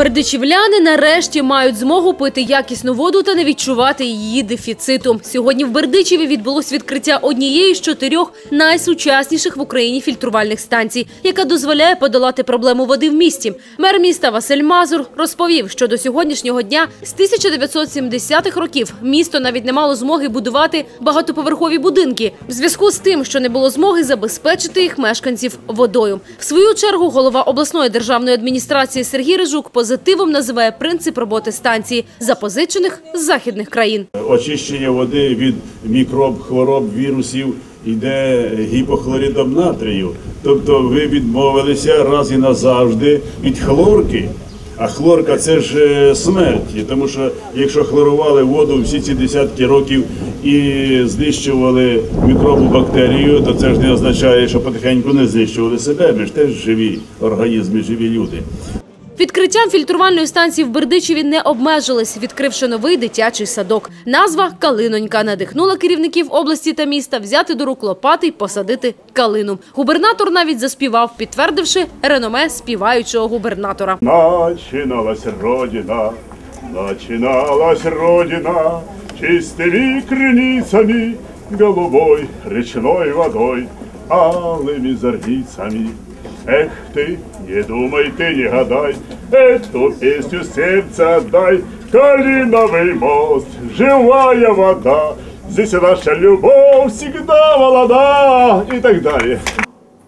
Бердичівляни нарешті мають змогу пити якісну воду та не відчувати її дефіциту. Сьогодні в Бердичеві відбулось відкриття однієї з чотирьох найсучасніших в Україні фільтрувальних станцій, яка дозволяє подолати проблему води в місті. Мер міста Василь Мазур розповів, що до сьогоднішнього дня з 1970-х років місто навіть не мало змоги будувати багатоповерхові будинки в зв'язку з тим, що не було змоги забезпечити їх мешканців водою. В свою чергу голова обласної державної адміністрації Сергій Рижук позитивом називає принцип роботи станції, запозичених з західних країн. Очищення води від мікроб, хвороб, вірусів йде гіпохлоридом натрію. Тобто ви відмовилися раз і назавжди від хлорки. А хлорка це ж е, смерть, тому що якщо хлорували воду всі ці десятки років і знищували мікробу бактерію, то це ж не означає, що потихеньку не знищували себе. Ми ж теж живі організми, живі люди. Відкриттям фільтрувальної станції в Бердичеві не обмежились, відкривши новий дитячий садок. Назва Калинонька надихнула керівників області та міста взяти до рук лопати й посадити калину. Губернатор навіть заспівав, підтвердивши реноме співаючого губернатора. Начиналась Родина, начиналась Родина Чистыми креницами, голубой речной водой, алыми зорницами. Эх ты, не думай ты, не гадай, эту песню сердца отдай. Калиновый мост, живая вода, здесь наша любовь всегда молода и так далее.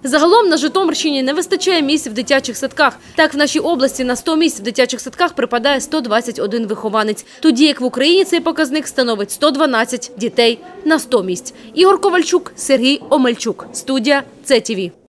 Загалом на Житомирщині не вистачає місць в дитячих садках. Так, в нашій області на 100 місць в дитячих садках припадає 121 вихованець. Тоді як в Україні цей показник становить 112 дітей на 100 місць. Ігор Ковальчук, Сергій Омельчук. Студія ЦТВ.